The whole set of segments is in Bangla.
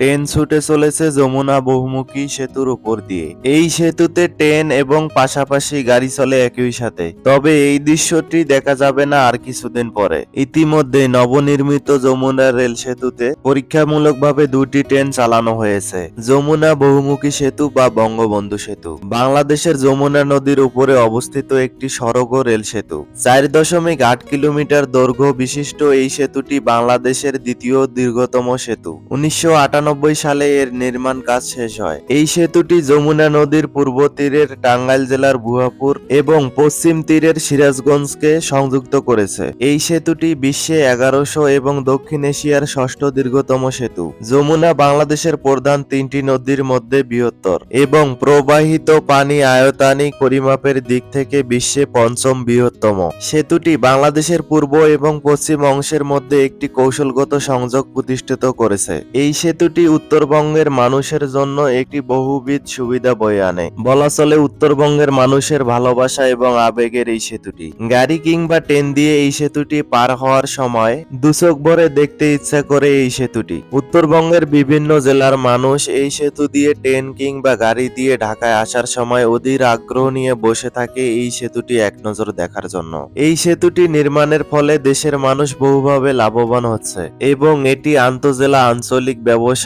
ট্রেন ছুটে চলেছে যমুনা বহুমুখী সেতুর উপর দিয়ে। এই সেতুতে ট্রেন এবং পাশাপাশি গাড়ি চলে একই সাথে। তবে এই দৃশ্যটি দেখা যাবে না আর কিছুদিন পরে। ইতিমধ্যে নবনির্মিত যমুনা রেল সেতুতে পরীক্ষামূলকভাবে দুটি ট্রেন চালানো হয়েছে। যমুনা বহুমুখী সেতু বা বঙ্গবন্ধু সেতু। বাংলাদেশের যমুনা নদীর উপরে অবস্থিত একটি সড়ক ও রেল সেতু। চার দশমিক আট কিলোমিটার দৈর্ঘ্য বিশিষ্ট এই সেতুটি বাংলাদেশের দ্বিতীয় দীর্ঘতম সেতু। উনিশশো আটান্ন সালে এর নির্মাণ কাজ শেষ হয়। এই সেতুটি যমুনা নদীর পূর্ব তীরের টাঙ্গাইল জেলার বুহাপুর এবং পশ্চিম তীরের সিরাজগঞ্জকে সংযুক্ত করেছে। এই সেতুটি বিশ্বে এগারোশো এবং দক্ষিণ এশিয়ার ষষ্ঠ দীর্ঘতম সেতু। যমুনা বাংলাদেশের প্রধান তিনটি নদীর মধ্যে বৃহত্তর এবং প্রবাহিত পানি আয়তানিক পরিমাপের দিক থেকে বিশ্বে পঞ্চম বৃহত্তম। সেতুটি বাংলাদেশের পূর্ব এবং পশ্চিম অংশের মধ্যে একটি কৌশলগত সংযোগ প্রতিষ্ঠিত করেছে। এই সেতুটি উত্তরবঙ্গের মানুষের জন্য একটি বহুবিধ সুবিধা বয়ে আনে। বলা চলে উত্তরবঙ্গের মানুষের ভালোবাসা এবং আবেগের এই সেতুটি। গাড়ি কিংবা ট্রেন দিয়ে এই সেতুটি পার হওয়ার সময় দুচোখ ভরে দেখতে ইচ্ছা করে এই সেতুটি। উত্তরবঙ্গের বিভিন্ন জেলার মানুষ এই সেতু দিয়ে ট্রেন কিংবা গাড়ি দিয়ে ঢাকায় আসার সময় অধীর আগ্রহ নিয়ে বসে থাকে এই সেতুটি এক নজর দেখার জন্য। এই সেতুটি নির্মাণের ফলে দেশের মানুষ বহুভাবে লাভবান হচ্ছে এবং এটি আন্তজেলা আঞ্চলিক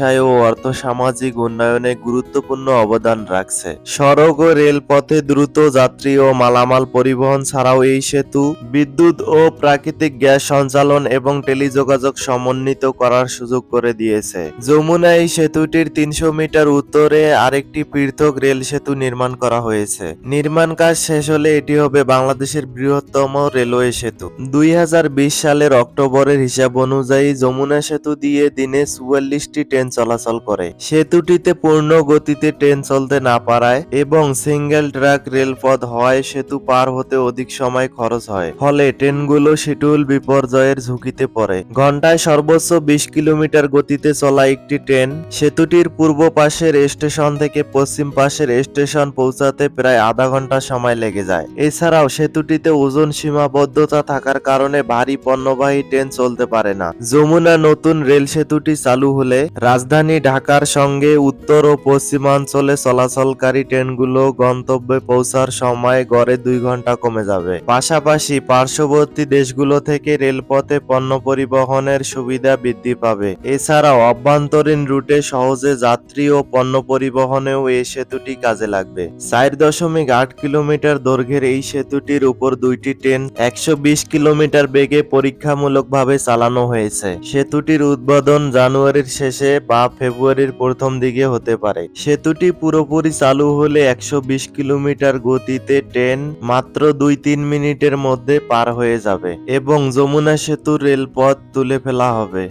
ব্যবসায় ও অর্থ সামাজিক উন্নয়নে গুরুত্বপূর্ণ অবদান রাখছে। সড়ক ও রেলপথে দ্রুত যাত্রী ও মালামাল পরিবহন ছাড়াও এই সেতু, বিদ্যুৎ ও প্রাকৃতিক গ্যাস সঞ্চালন এবং টেলিযোগাযোগ সমন্বিত করার সুযোগ করে দিয়েছে। যমুনা এই সেতুটির তিনশো মিটার উত্তরে আরেকটি পৃথক রেল সেতু নির্মাণ করা হয়েছে। নির্মাণ কাজ শেষ হলে এটি হবে বাংলাদেশের বৃহত্তম রেলওয়ে সেতু। দুই হাজার বিশ সালের অক্টোবরের হিসাব অনুযায়ী যমুনা সেতু দিয়ে দিনে চুয়াল্লিশটি ট্রেন চলাচল করে। সেতুটিতে পূর্ণ গতিতে ট্রেন চলতে না পারায় এবং সিঙ্গেল ট্র্যাক রেলপথ হওয়ায় সেতু পার হতে অধিক সময় খরচ হয়। ফলে ট্রেনগুলো শিডিউল বিপর্যয়ের ঝুঁকিতে পড়ে। ঘন্টায় সর্বোচ্চ বিশ কিলোমিটার গতিতে চলা একটি ট্রেন, সেতুটির পূর্ব পাশের স্টেশন থেকে পশ্চিম পাশের স্টেশন পৌঁছাতে প্রায় আধা ঘণ্টা সময় লেগে যায়। এছাড়াও সেতুটিতে ওজন সীমাবদ্ধতা থাকার কারণে ভারী পণ্যবাহী ট্রেন চলতে পারে না। যমুনা নতুন রেল সেতুটি চালু হলে রাজধানী ঢাকার সঙ্গে উত্তর ও পশ্চিমাঞ্চলে চলাচলকারী ট্রেনগুলো গন্তব্যে পৌঁছার সময় গড়ে দুই ঘণ্টা কমে যাবে। পাশাপাশি পার্শ্ববর্তী দেশগুলো থেকে রেলপথে পণ্য পরিবহনের সুবিধা বৃদ্ধি পাবে। এছাড়াও অভ্যন্তরীণ রুটে সহজে যাত্রী ও পণ্য পরিবহনেও এই সেতুটি কাজে লাগবে। চার দশমিক আট কিলোমিটার দৈর্ঘ্যের এই সেতুটির উপর দুইটি ট্রেন একশো বিশ কিলোমিটার বেগে পরীক্ষামূলকভাবে চালানো হয়েছে। সেতুটির উদ্বোধন জানুয়ারির শেষে বা ফেব্রুয়ারির প্রথম দিকে হতে পারে। সেতুটি পুরোপুরি চালু হলে একশো বিশ কিলোমিটার গতিতে ট্রেন মাত্র দুই তিন মিনিটের মধ্যে পার হয়ে যাবে এবং যমুনা সেতুর রেলপথ তুলে ফেলা হবে।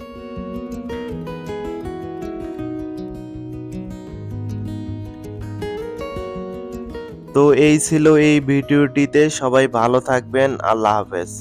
তো এই ছিল এই ভিডিওটিতে। সবাই ভালো থাকবেন। আল্লাহ হাফেজ।